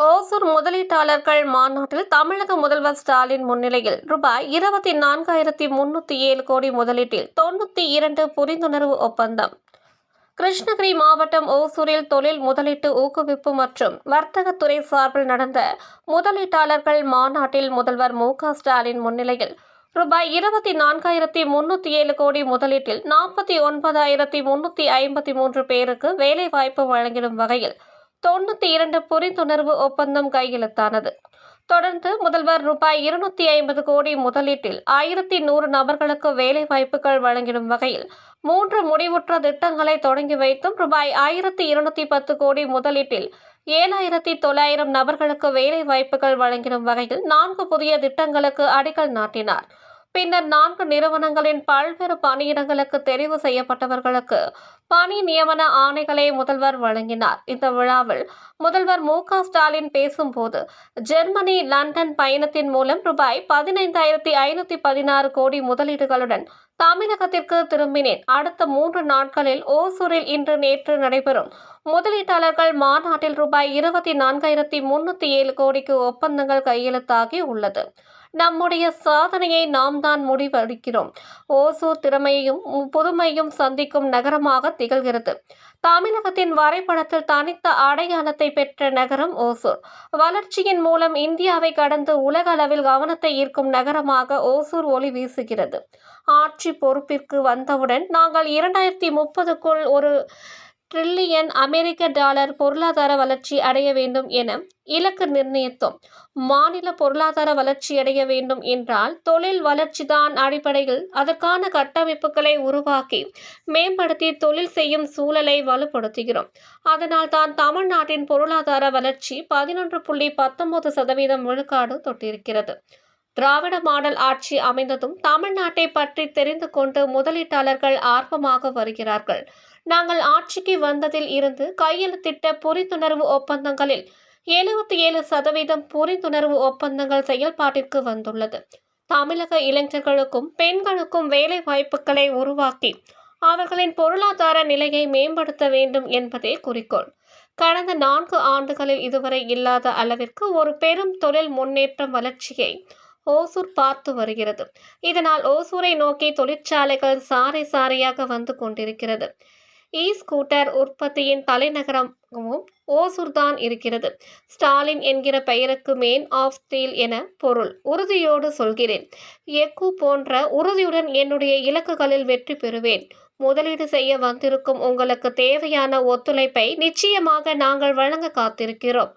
ஓசூர் முதலீட்டாளர்கள் மாநாட்டில் தமிழக முதல்வர் ஸ்டாலின் முன்னிலையில் ரூபாய் இருபத்தி நான்காயிரத்தி முன்னூற்றி ஏழு கோடி முதலீட்டில் தொண்ணூற்றி இரண்டு புரிந்துணர்வு ஒப்பந்தம். கிருஷ்ணகிரி மாவட்டம் ஓசூரில் தொழில் முதலீட்டு ஊக்குவிப்பு மற்றும் வர்த்தகத்துறை சார்பில் நடந்த முதலீட்டாளர்கள் மாநாட்டில் முதல்வர் மு ஸ்டாலின் முன்னிலையில் ரூபாய் இருபத்தி நான்காயிரத்தி முன்னூற்றி ஏழு கோடி முதலீட்டில் நாற்பத்தி ஒன்பதாயிரத்தி முன்னூற்றி ஐம்பத்தி மூன்று பேருக்கு வேலைவாய்ப்பு வழங்கிடும் வகையில் தொண்ணூற்றி இரண்டு புரிந்துணர்வு ஒப்பந்தம் கையெழுத்தானது. தொடர்ந்து முதல்வர் ரூபாய் இருநூத்தி ஐம்பது கோடி முதலீட்டில் ஆயிரத்தி நூறு நபர்களுக்கு வேலை வாய்ப்புகள் வழங்கிடும் வகையில் மூன்று முடிவுற்ற திட்டங்களை தொடங்கி வைத்தும் ரூபாய் ஆயிரத்தி இருநூத்தி பத்து கோடி முதலீட்டில் ஏழாயிரத்தி தொள்ளாயிரம் நபர்களுக்கு வேலை வாய்ப்புகள் வழங்கிடும் வகையில் நான்கு புதிய திட்டங்களுக்கு அடிக்கல் நாட்டினார். பின்னர் நான்கு நிறுவனங்களின் பல்வேறு பணியிடங்களுக்கு தெரிவு செய்யப்பட்டவர்களுக்கு பணி நியமன ஆணைகளை முதல்வர் வழங்கினார். இந்த விழாவில் முதல்வர் மு. க. ஸ்டாலின் பேசும்போது ஜெர்மனி லண்டன் பயணத்தின் மூலம் ரூபாய் பதினைந்தாயிரத்தி ஐநூத்தி பதினாறு கோடி முதலீடுகளுடன் தமிழகத்திற்கு திரும்பினேன். அடுத்த மூன்று நாட்களில் ஓசூரில் இன்று நேற்று நடைபெறும் முதலீட்டாளர்கள் மாநாட்டில் ரூபாய் இருபத்தி நான்காயிரத்தி முன்னூத்தி ஏழு கோடிக்கு ஒப்பந்தங்கள் கையெழுத்தாகி உள்ளது. நம்முடைய சாதனையை நாம் தான் முடிவளிக்கிறோம் ஓசூர் திறமையையும் புதுமையும் சந்திக்கும் நகரமாக திகழ்கிறது. தமிழகத்தின் வரைபடத்தில் தனித்த அடையாளத்தை பெற்ற நகரம் ஓசூர். வளர்ச்சியின் மூலம் இந்தியாவை கடந்து உலக அளவில் கவனத்தை ஈர்க்கும் நகரமாக ஓசூர் ஒளி வீசுகிறது. ஆட்சி பொறுப்பிற்கு வந்தவுடன் நாங்கள் இரண்டாயிரத்தி முப்பதுக்குள் ஒரு ட்ரில்லியன் அமெரிக்க டாலர் பொருளாதார வளர்ச்சி அடைய வேண்டும் என இலக்கு நிர்ணயித்தோம். மாநில பொருளாதார வளர்ச்சி அடைய வேண்டும் என்றால் தொழில் வளர்ச்சிதான் அடிப்படையில் அதற்கான கட்டமைப்புகளை உருவாக்கி மேம்படுத்தி தொழில் செய்யும் சூழலை வலுப்படுத்துகிறோம். அதனால் தான் தமிழ்நாட்டின் பொருளாதார வளர்ச்சி பதினொன்று புள்ளி பத்தொன்பது சதவீதம் விழுக்காடு தொட்டிருக்கிறது. திராவிட மாடல் ஆட்சி அமைந்ததும் தமிழ்நாட்டை பற்றி தெரிந்து கொண்டு முதலீட்டாளர்கள் ஆர்வமாக வருகிறார்கள். நாங்கள் ஆட்சிக்கு வந்ததில் இருந்து கையெழுத்திட்ட புரிந்துணர்வு ஒப்பந்தங்களில் எழுபத்தி ஏழு சதவீதம் புரிந்துணர்வு ஒப்பந்தங்கள் செயல்பாட்டிற்கு வந்துள்ளது. தமிழக இளைஞர்களுக்கும் பெண்களுக்கும் வேலை வாய்ப்புகளை உருவாக்கி அவர்களின் பொருளாதார நிலையை மேம்படுத்த வேண்டும் என்பதே குறிக்கோள். கடந்த நான்கு ஆண்டுகளில் இதுவரை இல்லாத அளவிற்கு ஒரு பெரும் தொழில் முன்னேற்றம் வளர்ச்சியை ஓசூர் பார்த்து வருகிறது. இதனால் ஓசூரை நோக்கி தொழிற்சாலைகள் சாறை சாறையாக வந்து கொண்டிருக்கிறது. இ ஸ்கூட்டர் உற்பத்தியின் தலைநகரமும் ஓசூர் தான் இருக்கிறது. ஸ்டாலின் என்கிற பெயருக்கு மேன் ஆஃப் ஸ்டீல் என பொருள். உறுதியோடு சொல்கிறேன். எக்கு போன்ற உறுதியுடன் என்னுடைய இலக்குகளில் வெற்றி பெறுவேன். முதலீடு செய்ய வந்திருக்கும் உங்களுக்கு தேவையான ஒத்துழைப்பை நிச்சயமாக நாங்கள் வழங்க காத்திருக்கிறோம்.